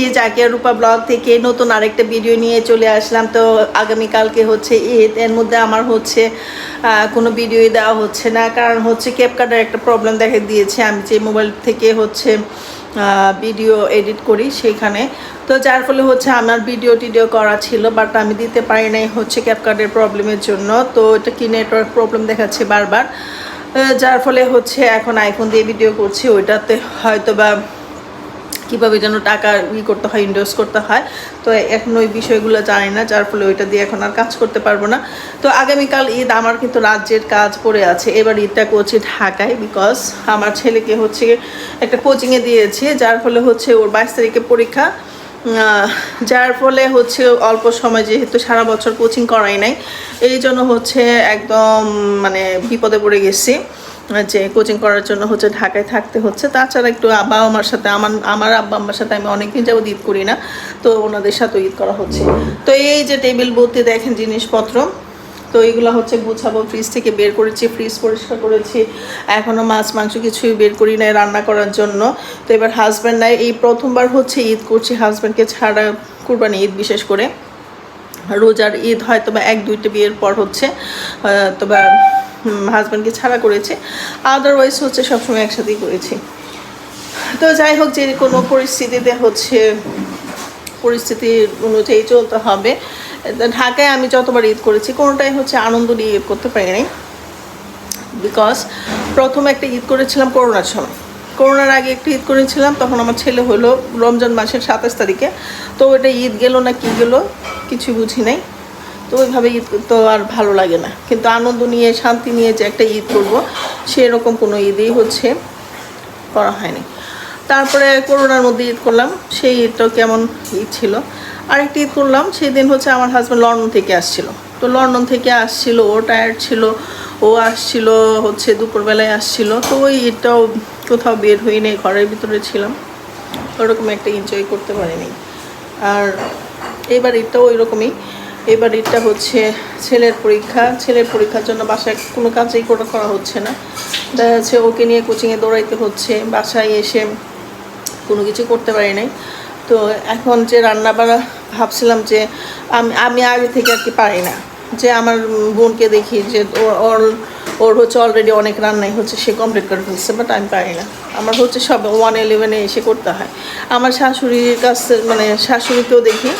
ঈদ জাকিয়া রূপা blog থেকে নতুন আরেকটা ভিডিও নিয়ে চলে আসলাম। তো আগামীকালকে হচ্ছে ঈদ, এর মধ্যে আমার হচ্ছে কোনো ভিডিওই দেওয়া হচ্ছে না। কারণ হচ্ছে ক্যাপকার্ডের একটা প্রবলেম দেখা দিয়েছে। আমি যে মোবাইল থেকে হচ্ছে ভিডিও এডিট করি সেইখানে। তো যার ফলে হচ্ছে আমার ভিডিও টিডিও করা ছিল বাট আমি দিতে পারি নাই হচ্ছে ক্যাপকার্ডের প্রবলেমের জন্য। তো এটা কি নেটওয়ার্ক প্রবলেম দেখাচ্ছে বারবার। যার ফলে হচ্ছে এখন আইফোন দিয়ে ভিডিও করছি, ওইটাতে হয়তো বা কীভাবে যেন টাকা ই করতে হয় ইনভেস্ট করতে হয়। তো এখন ওই বিষয়গুলো জানি না, যার ফলে ওইটা দিয়ে এখন আর কাজ করতে পারব না। তো আগামীকাল ঈদ আমার কিন্তু রাজ্যের কাজ পড়ে আছে। এবার ঈদটা করছি ঢাকায় বিকজ আমার ছেলেকে হচ্ছে একটা কোচিংয়ে দিয়েছে, যার ফলে হচ্ছে ওর বাইশ তারিখে পরীক্ষা। যার ফলে হচ্ছে অল্প সময় যেহেতু সারা বছর কোচিং করাই নাই এই জন্য হচ্ছে একদম মানে বিপদে পড়ে গেছি। যে কোচিং করার জন্য হচ্ছে ঢাকায় থাকতে হচ্ছে। তাছাড়া একটু আব্বা আমার সাথে, আমার আমার আব্বা আমার সাথে আমি অনেকদিন যাব ঈদ করি না। তো ওনাদের সাথে ঈদ করা হচ্ছে। তো এই যে টেবিল বলতে দেখেন জিনিসপত্র, তো এইগুলো হচ্ছে গুছাবো ফ্রিজ থেকে বের করেছি ফ্রিজ পরিষ্কার করেছি। এখনও মাছ, মাংস কিছুই বের করি নাই রান্না করার জন্য। তো এবার হাজব্যান্ড নাই, এই প্রথমবার হচ্ছে ঈদ করছি। হাজব্যান্ডকে ছাড়া কুরবানি ঈদ বিশেষ করে। রোজার ঈদ হয়তো বা এক, দুইটা বিয়ের পর হচ্ছে তো বা হাজব্যান্ডকে ছাড়া করেছে। আদারওয়াইজ হচ্ছে সবসময় একসাথেই করেছি। তো যাই হোক, যে কোনো পরিস্থিতিতে হচ্ছে, পরিস্থিতি অনুযায়ী চলতে হবে। ঢাকায় আমি যতবার ঈদ করেছি, কোনোটাই হচ্ছে আনন্দ নিয়ে ঈদ করতে পারি নাই বিকজ প্রথম একটা ঈদ করেছিলাম করোনার সময়। করোনার আগে একটা ঈদ করেছিলাম, তখন আমার ছেলে হলো রমজান মাসের সাতাশ তারিখে। তো ওটা ঈদ গেল না কি গেল কিছু বুঝি নাই। তো ওইভাবে ঈদ তো আর ভালো লাগে না। কিন্তু আনন্দ নিয়ে, শান্তি নিয়ে যে একটা ঈদ করব, সেরকম কোনো ঈদই হচ্ছে করা হয়নি। তারপরে করোনার মধ্যে ঈদ করলাম, সেই ঈদটাও কেমন ঈদ ছিল। আরেকটি ঈদ করলাম, সেই দিন হচ্ছে আমার হাজব্যান্ড লন্ডন থেকে আসছিল। তো লন্ডন থেকে আসছিল, ও টায়ার্ড ছিল, ও আসছিল হচ্ছে দুপুরবেলায় আসছিল। তো ওই ঈদটাও কোথাও বের হইনি ঘরের ভিতরে ছিলাম। ওরকম একটা এনজয় করতে পারিনি। আর এবার ঈদটাও ওই রকমই এবার ঈদটা হচ্ছে ছেলের পরীক্ষা। ছেলের পরীক্ষার জন্য বাসায় কোনো কাজেই করা হচ্ছে না। দেখা যাচ্ছে ওকে নিয়ে কোচিংয়ে দৌড়াইতে হচ্ছে। বাসায় এসে কোনো কিছু করতে পারি নাই। তো এখন যে রান্না বাড়া ভাবছিলাম যে আমি আমি আগে থেকে আর কি পারি না। যে আমার বোনকে দেখি যে ওর ওর হচ্ছে অলরেডি অনেক রান্নাই হচ্ছে, সে কমপ্লিট করে ফেলছে বাট আমি পারি না। আমার হচ্ছে সব ওয়ান ইলেভেনে এসে করতে হয়। আমার শাশুড়ির কাছে মানে শাশুড়িকেও দেখি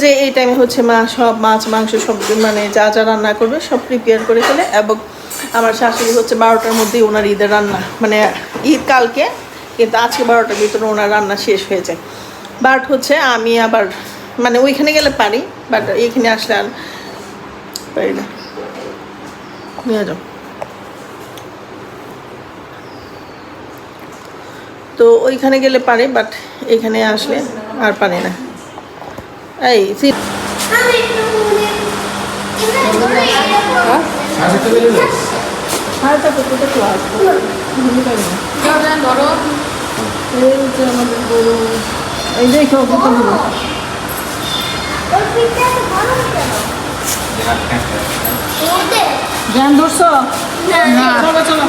যে এই টাইমে হচ্ছে মা সব মাছ, মাংস সব মানে যা যা রান্না করবে সব প্রিপেয়ার করে ফেলে, এবং আমার শাশুড়ি হচ্ছে বারোটার মধ্যেই ওনার ঈদের রান্না মানে ঈদ কালকে, কিন্তু আজকে বারোটার ভিতরে ওনার রান্না শেষ হয়ে যায়। বাট হচ্ছে আমি আবার মানে ওইখানে গেলে পারি বাট এইখানে আসলে আর পারি না যাও তো ওইখানে গেলে পারে বাট এখানে আসলে আর পারে না। এই হ্যাঁ? এই দেখো কতগুলো জ্ঞান ধরছো? চলো চলো।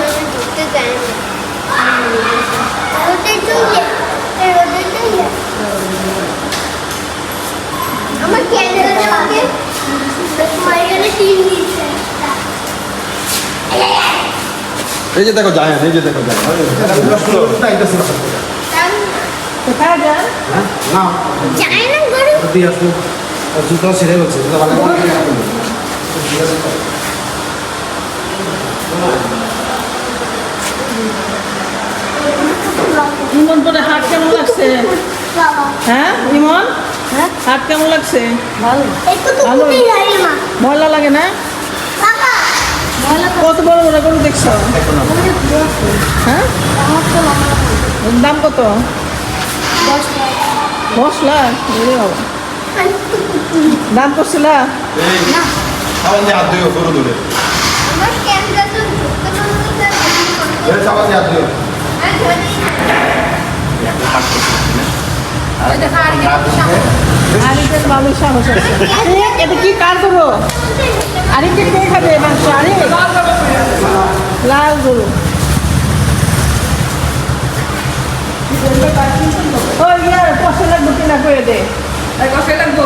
আমার ক্যামেরা আমাকে টিম এই যে দেখো যায় এই যে দেখো যায় কোথায় যান না। যায় গরু? দিয়ে আসব। জুতো ছেড়ে জুতো ভালো ইমন পরে হাট কেমন লাগছে? হ্যাঁ ইমন? হাট কেমন লাগছে? তো ভালো। লাগে ময়লা লাগে না? কত বড় বড় গরু দেখছ? হ্যাঁ? দাম কত? দশ লাখ। দাম করছিল? দূরে আমার ক্যামেরা তো ঢুকতে পারবে না সাবান দিয়ে হাত দিও আরিফের ভালোই সাহস আছে? এটা কি কার গরু? আরিফকে কে খাবে মাংস? আরিফ লাল গরু। ও ইয়ার কষ্ট লাগবে কিনা করে দে। লাগবো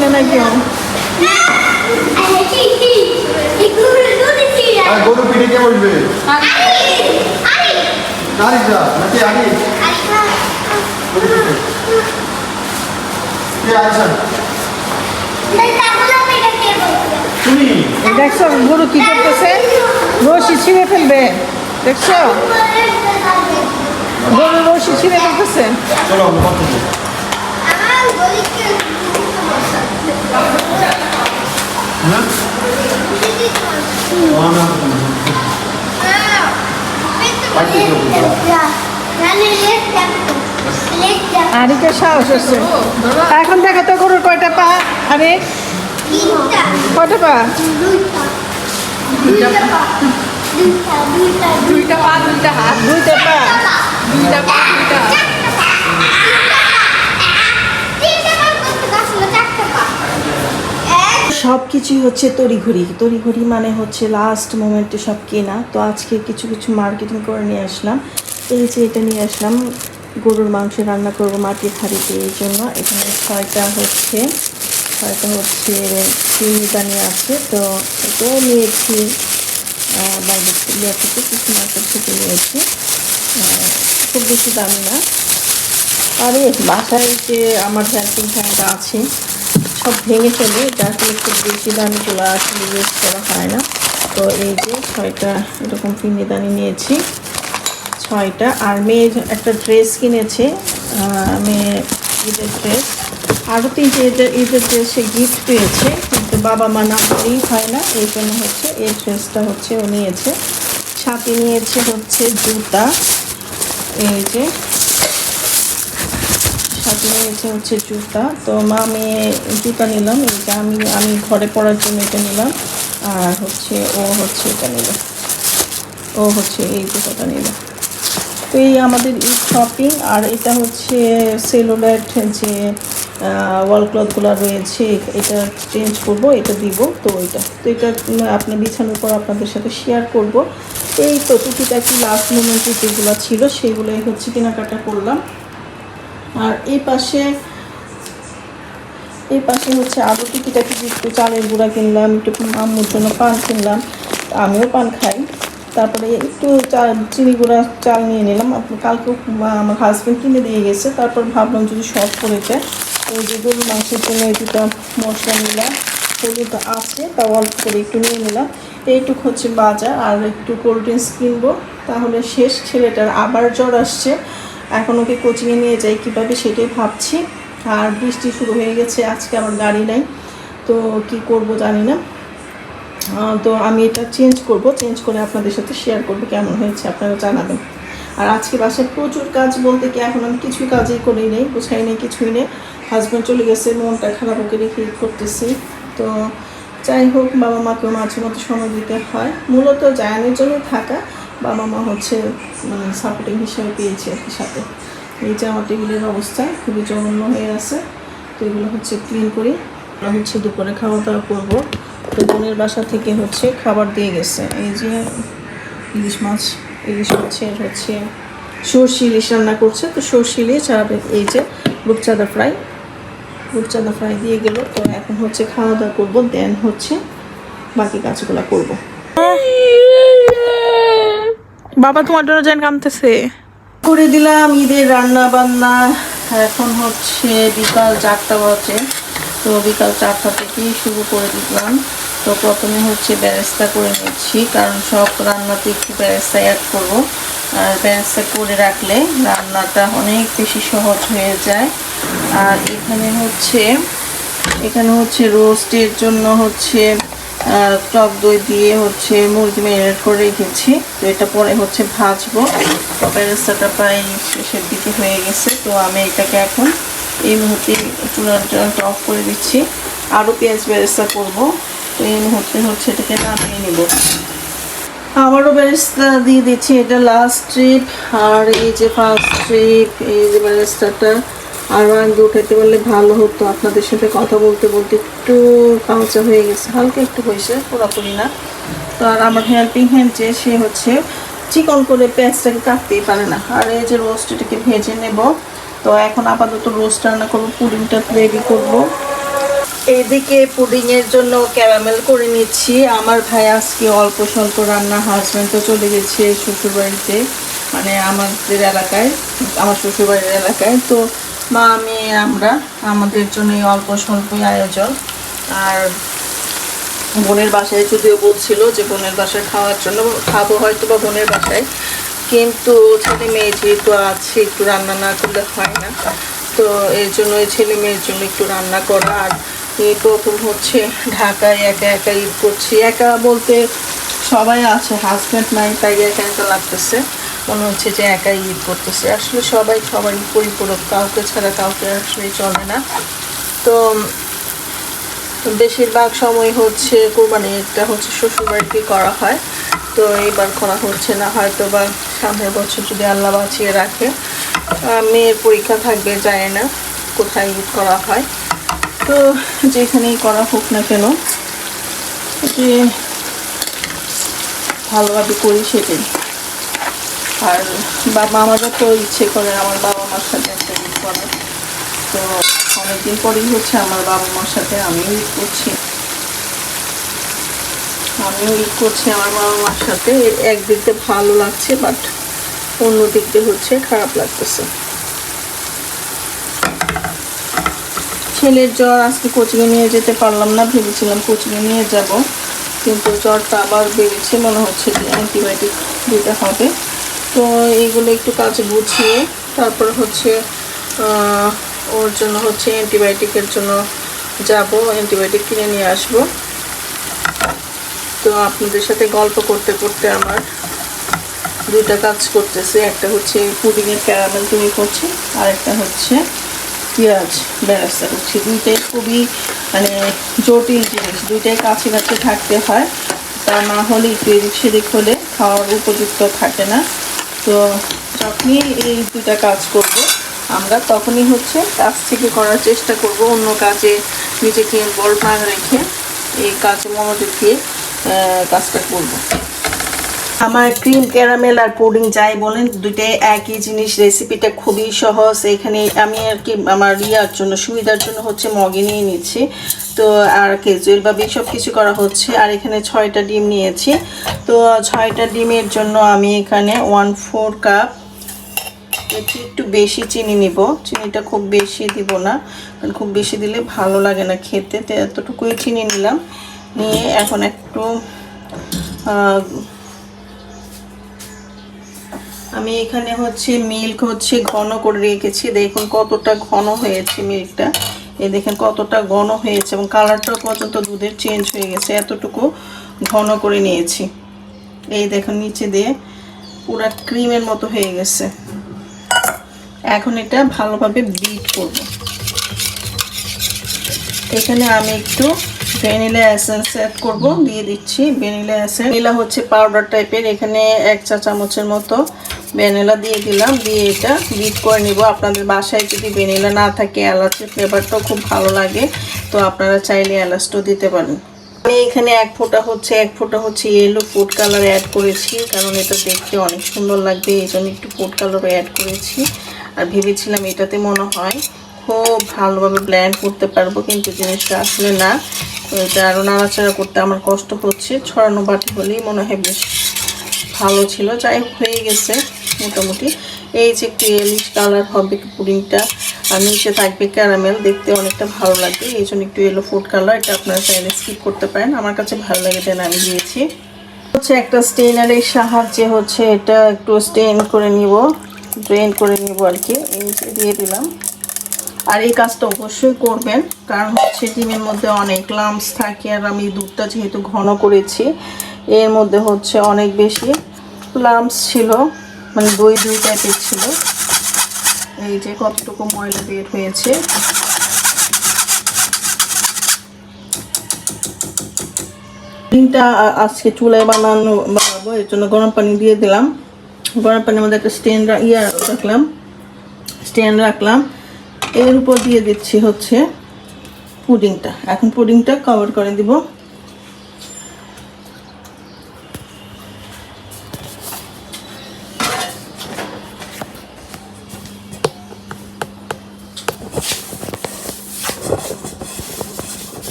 আর? গরু পিঠে কে বসবে? আরিজা নাকি আরি কে আরিসা দেখছ গরু কি করতেছে? রশি ছিঁড়ে ফেলবে। দেখছ? গরু রশি ছিঁড়ে ফেলতেছে। চলো না সাহস আছে এখন দেখো তো গরুর কয়টা পা আরে? কয়টা পা? দুইটা পা। দুইটা পা দুইটা হাত। দুইটা পা। দুইটা পা দুইটা হাত সব কিছুই হচ্ছে তড়িঘড়ি। তড়িঘড়ি মানে হচ্ছে লাস্ট মোমেন্টে সব কেনা। তো আজকে কিছু কিছু মার্কেটিং করে নিয়ে আসলাম। এই যে এটা নিয়ে আসলাম, গরুর মাংস রান্না করব মাটির হাঁড়িতে। এই জন্য এখানে ছয়টা হচ্ছে ছয়টা হচ্ছে চিনিদানি আছে। তো এটাও নিয়েছি বাইরে থেকে ইয়ে থেকে কিছু মার্কেট থেকে নিয়েছি। খুব বেশি দামি না। আরে, বাসায় যে আমার ভ্যাকিং ফ্যানটা আছে সব ভেঙে ফেলে এটা আসলে খুব বেশি দামিগুলো আসলে ইউজ করা হয় না। তো এই যে ছয়টা এরকম পিন্নিদানি নিয়েছি, ছয়টা। আর মেয়ের একটা ড্রেস কিনেছে মেয়ে ঈদের ড্রেস আরও তিনটে ঈদের ঈদের ড্রেস গিফট পেয়েছে, কিন্তু বাবা মা না করেই হয় না। এই জন্য হচ্ছে, এই ড্রেসটা হচ্ছে ও নিয়েছে। সাথে নিয়েছে হচ্ছে জুতা। এই যে সাথে নিয়েছে হচ্ছে জুতা, তো মা মেয়ে জুতা নিলাম এইটা আমি আমি ঘরে পরার জন্য এটা নিলাম, আর হচ্ছে ও হচ্ছে এটা নিল। ও হচ্ছে এই জুতাটা নিল। তো এই আমাদের এই শপিং, আর এটা হচ্ছে সেলোলাইট যে ওয়াল ক্লথগুলো রয়েছে, এটা চেঞ্জ করব, এটা দিব, তো এটা। তো এটা আপনি বিছানোর পর আপনাদের সাথে শেয়ার করব। এই তো, টুকিটাকি লাস্ট মোমেন্টে যেগুলো ছিল, সেগুলোই হচ্ছে কেনাকাটা করলাম। আর এই পাশে এই পাশে হচ্ছে আলু টিকিটাকি একটু চালের গুঁড়া কিনলাম, একটু আম্মুর জন্য পান কিনলাম আমিও পান খাই। তারপরে একটু চা চিনি গুঁড়া চাল নিয়ে নিলাম। কালকেও আমার হাজব্যান্ড কিনে দিয়ে গেছে। তারপর ভাবলাম যদি যায় তো এই যে গরুর মাংসের জন্য এই দুটো মশলা নিলাম, হলুদ আছে, তা অল্প করে একটু নিয়ে নিলাম। এইটুকু হচ্ছে বাজার, আর একটু কোল্ড ড্রিঙ্কস কিনবো, তাহলে শেষ। ছেলেটার আবার জ্বর আসছে। এখন ওকে কোচিংয়ে নিয়ে যাই কীভাবে সেটাই ভাবছি। আর বৃষ্টি শুরু হয়ে গেছে, আজকে আমার গাড়ি নাই, তো কি করব জানি না। তো আমি এটা চেঞ্জ করব চেঞ্জ করে আপনাদের সাথে শেয়ার করব কেমন হয়েছে, আপনারা জানাবেন। আর আজকে বাসায় প্রচুর কাজ বলতে কি এখন আমি কিছুই কাজই করি নেই, গোছাই নেই, কিছুই নেই। হাজব্যান্ড চলে গেছে, মনটা খারাপ ওকে রেখে করতেছি। তো যাই হোক, বাবা মাকেও মাঝে মধ্যে সময় দিতে হয়। মূলত জায়ানের জন্য থাকা বাবা মা হচ্ছে মানে সাপোর্টিং হিসেবে পেয়েছে আর কি সাথে। এই যে আমার টেবিলের অবস্থা, খুবই জঘন্য হয়ে আছে তো এগুলো হচ্ছে ক্লিন করি। আমরা হচ্ছে দুপুরে খাওয়া দাওয়া করব। তো বোনের বাসা থেকে হচ্ছে খাবার দিয়ে গেছে। এই যে ইলিশ মাছ, ইলিশ মাছের হচ্ছে সর্ষে ইলিশ রান্না করছে। তো সর্ষে ইলিশ আর এই যে রূপচাঁদা ফ্রাই। রূপচাঁদা ফ্রাই দিয়ে গেল। তো এখন হচ্ছে খাওয়া দাওয়া করব, দেন হচ্ছে বাকি কাজগুলো করব। বাবা তোমার জন্য যেন কামতেছে। করে দিলাম ঈদের রান্না বান্না এখন হচ্ছে বিকাল চারটা বাজে। তো বিকাল চারটা থেকেই শুরু করে দিলাম। তো প্রথমে হচ্ছে ব্যারেস্তা করে নিচ্ছি, কারণ সব রান্নাতে একটু ব্যারেস্তা অ্যাড করব। আর ব্যারেস্তা করে রাখলে রান্নাটা অনেক বেশি সহজ হয়ে যায়। আর এখানে হচ্ছে এখানে হচ্ছে রোস্টের জন্য হচ্ছে টক দই দিয়ে হচ্ছে মুরগি ম্যারিনেট করে রেখেছি। তো এটা পরে হচ্ছে ভাজবো। তো বেরেস্তাটা প্রায় শেষের দিকে হয়ে গেছে। তো আমি এটাকে এখন এই মুহূর্তে চুলাটা অফ করে দিচ্ছি। আরও পেঁয়াজ বেরেস্তা করব। তো এই মুহূর্তে হচ্ছে এটাকে নামিয়ে নেব। আবারও বেরেস্তা দিয়ে দিচ্ছি। এটা লাস্ট ট্রিপ আর এই যে ফার্স্ট ট্রিপ এই যে বেরেস্তাটা আরও আগে উঠাতে পারলে ভালো হতো। আপনাদের সাথে কথা বলতে বলতে একটু কাঁচা হয়ে গেছে। হালকা একটু হয়েছে, পুরোপুরি না। তো আর আমার হেল্পিং হ্যান্ড যে, সে হচ্ছে চিকন করে পেঁয়াজটাকে কাটতেই পারে না। আর এই যে রোস্ট এটাকে ভেজে নেব। তো এখন আপাতত রোস্ট রান্না করব, পুডিংটা রেডি করব। এদিকে পুডিংয়ের জন্য ক্যারামেল করে নিচ্ছি। আমার ভাই আজকে অল্প স্বল্প রান্না হাজব্যান্ড তো চলে গেছে শ্বশুরবাড়িতে মানে আমাদের এলাকায়, আমার শ্বশুরবাড়ির এলাকায়। তো মা আমি আমরা। আমাদের জন্য এই অল্প স্বল্পই আয়োজন। আর বোনের বাসায় যদিও বলছিল যে বোনের বাসায় খাওয়ার জন্য খাব হয়তো বা বোনের বাসায়। কিন্তু ছেলে মেয়ে যেহেতু আছে, একটু রান্না না করলে হয় না। তো এর জন্য এই ছেলে মেয়ের জন্য একটু রান্না করা। আর এই প্রথম হচ্ছে ঢাকায় একা একা ঈদ করছি। একা বলতে সবাই আছে হাজব্যান্ড নাই তাই একা একা লাগতেছে। মনে হচ্ছে যে একাই ঈদ করতেছে। আসলে সবাই সবাই পরিপূরক, কাউকে ছাড়া কাউকে আসলে চলে না। তো, বেশিরভাগ সময় হচ্ছে কোরবানি এটা হচ্ছে শ্বশুরবাড়িতে করা হয়। তো এইবার করা হচ্ছে না হয়তো বা সামনের বছর যদি আল্লাহ বাঁচিয়ে রাখে মেয়ের পরীক্ষা থাকবে যায় না কোথায় ঈদ করা হয়। তো যেখানেই করা হোক না কেন, যে ভালোভাবে করি সেটাই। আর বাবা আমারও তো ইচ্ছে করে, আমার বাবা মার সাথে একটা ঈদ করার তো অনেকদিন পরেই হচ্ছে আমার বাবা মার সাথে আমিও ঈদ করছি। আমিও ঈদ করছি আমার বাবা মার সাথে। একদিক দিয়ে ভালো লাগছে বাট অন্য দিক দিয়ে হচ্ছে খারাপ লাগতেছে। ছেলের জ্বর, আজকে কোচিংয়ে নিয়ে যেতে পারলাম না, ভেবেছিলাম কোচিংয়ে নিয়ে যাব। কিন্তু জ্বরটা আবার বেড়েছে, মনে হচ্ছে যে অ্যান্টিবায়োটিক দিতে হবে। তো এইগুলো একটু কাজ গুছিয়ে তারপর হচ্ছে ওর জন্য হচ্ছে অ্যান্টিবায়োটিকের জন্য যাব অ্যান্টিবায়োটিক কিনে নিয়ে আসব। তো আপনাদের সাথে গল্প করতে করতে আমার দুইটা কাজ করতেছে, একটা হচ্ছে পুডিংয়ের ক্যারামেল তৈরি করছে, আর একটা হচ্ছে পেঁয়াজ বেরেস্তা করছি দুইটাই খুবই মানে জটিল জিনিস, দুইটাই কাছে কাছে থাকতে হয়। তা না হলে একটু এদিক সেদিক হলে খাওয়ার উপযুক্ত থাকে না। তো যখনই এই দুটা কাজ করব, আমরা তখনই হচ্ছে কাজ থেকে করার চেষ্টা করব অন্য কাজে নিজেকে ইনভলভ না রেখে এই কাজে মনোযোগ দিয়ে কাজটা করব। আমার ক্রিম ক্যারামেল আর পুডিং যাই বলেন, দুইটাই একই জিনিস রেসিপিটা খুবই সহজ। এখানে আমি আর কি আমার ইয়ার জন্য, সুবিধার জন্য হচ্ছে মগে নিয়ে নিচ্ছি তো আর কেজুয়েল বা সব কিছু করা হচ্ছে। আর এখানে ছয়টা ডিম নিয়েছি। তো ছয়টা ডিমের জন্য আমি এখানে ওয়ান ফোর কাপ এটি একটু বেশি চিনি নিব। চিনিটা খুব বেশি দিব না, কারণ খুব বেশি দিলে ভালো লাগে না খেতে। তো এতটুকুই চিনি নিলাম। নিয়ে এখন একটু আমি এখানে হচ্ছে মিল্ক হচ্ছে ঘন করে রেখেছি। দেখুন কতটা ঘন হয়েছে মিল্কটা এই দেখেন কতটা ঘন হয়েছে এবং কালারটাও পর্যন্ত দুধের চেঞ্জ হয়ে গেছে। এতটুকু ঘন করে নিয়েছি। এই দেখুন নিচে দিয়ে পুরা ক্রিমের মতো হয়ে গেছে। এখন এটা ভালোভাবে বিট করব। এখানে আমি একটু ভ্যানিলা এসেন্স অ্যাড করব। দিয়ে দিচ্ছি। ভ্যানিলা এসেন্স ভ্যানিলা হচ্ছে পাউডার টাইপের এখানে এক চা চামচের মতো ভ্যানিলা দিয়ে দিলাম, দিয়ে এটা বিট করে নিব। আপনাদের বাসায় যদি ভ্যানিলা না থাকে, এলাচের ফ্লেভারটাও খুব ভালো লাগে। তো আপনারা চাইলে এলাচটাও দিতে পারেন। আমি এখানে এক ফোঁটা হচ্ছে, এক ফোঁটা হচ্ছে ইয়েলো ফুড কালার অ্যাড করেছি, কারণ এটা দেখতে অনেক সুন্দর লাগবে, এই জন্য একটু ফুড কালারও অ্যাড করেছি। আর ভেবেছিলাম এটাতে মনে হয় খুব ভালোভাবে ব্ল্যান্ড করতে পারব, কিন্তু জিনিসটা আসলে না। এটা আরও নাড়াচাড়া করতে আমার কষ্ট হচ্ছে, ছড়ানো বাটি হলেই মনে হয় বেশ ভালো ছিল। যাই হয়ে গেছে। মোটামুটি। এই যে এলিশ কালার হবে পুডিংটা আর নিচে থাকবে ক্যারামেল দেখতে অনেকটা ভালো লাগবে। এই জন্য একটু এলো ফুড কালার এটা আপনারা চাইলে স্কিপ করতে পারেন। আমার কাছে ভালো লাগে দেন আমি দিয়েছি। হচ্ছে একটা স্টেনারের সাহায্যে হচ্ছে এটা একটু স্টেন করে নিব ড্রেন করে নিব আর কি। এই যে দিয়ে দিলাম। আর এই কাজটা অবশ্যই করবেন, কারণ হচ্ছে ডিমের মধ্যে অনেক লামস থাকে, আর আমি দুধটা যেহেতু ঘন করেছি, এর মধ্যে হচ্ছে অনেক বেশি লামস ছিল। মানে দই দই টাইপের ছিল। এই যে কতটুকু ময়লা বের হয়েছে। ডিমটা আজকে চুলায় বানানো বানাবো, এর জন্য গরম পানি দিয়ে দিলাম। গরম পানির মধ্যে একটা স্ট্যান্ড ইয়ে রাখলাম। স্ট্যান্ড রাখলাম। এর উপর দিয়ে দিচ্ছি হচ্ছে পুডিংটা। এখন পুডিংটা কভার করে দিব।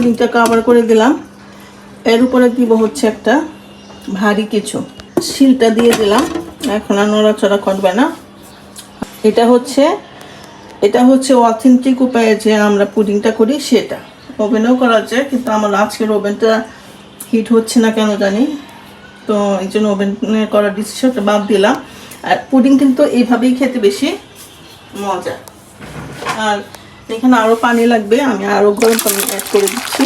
পুডিংটা কভার করে দিলাম। এর উপরে দিব হচ্ছে একটা ভারী কিছু শিলটা দিয়ে দিলাম। এখন আর নড়াচড়া করবে না। এটা হচ্ছে এটা হচ্ছে অথেন্টিক উপায়ে যে আমরা পুডিংটা করি সেটা। ওভেনেও করা যায়, কিন্তু আমার আজকের ওভেনটা হিট হচ্ছে না কেন জানি। তো এই জন্য ওভেনে করার ডিসিশনটা বাদ দিলাম। আর পুডিং কিন্তু এইভাবেই খেতে বেশি মজা। আর এখানে আরও পানি লাগবে, আমি আরও গরম পানি অ্যাড করে দিচ্ছি।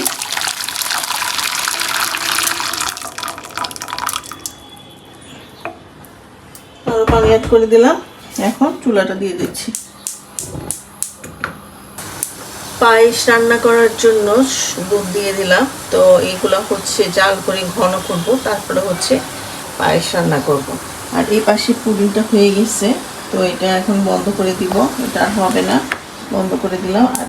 আরও পানি অ্যাড করে দিলাম, এখন চুলাটা দিয়ে দিচ্ছি। পায়েস রান্না করার জন্য দুধ দিয়ে দিলাম, তো এইগুলো হচ্ছে জাল করে ঘন করব, তারপরে হচ্ছে পায়েস রান্না করব। আর এই পাশে পুডিংটা হয়ে গেছে, তো এটা এখন বন্ধ করে দিব, এটা আর হবে না। বন্ধ করে দিলাম।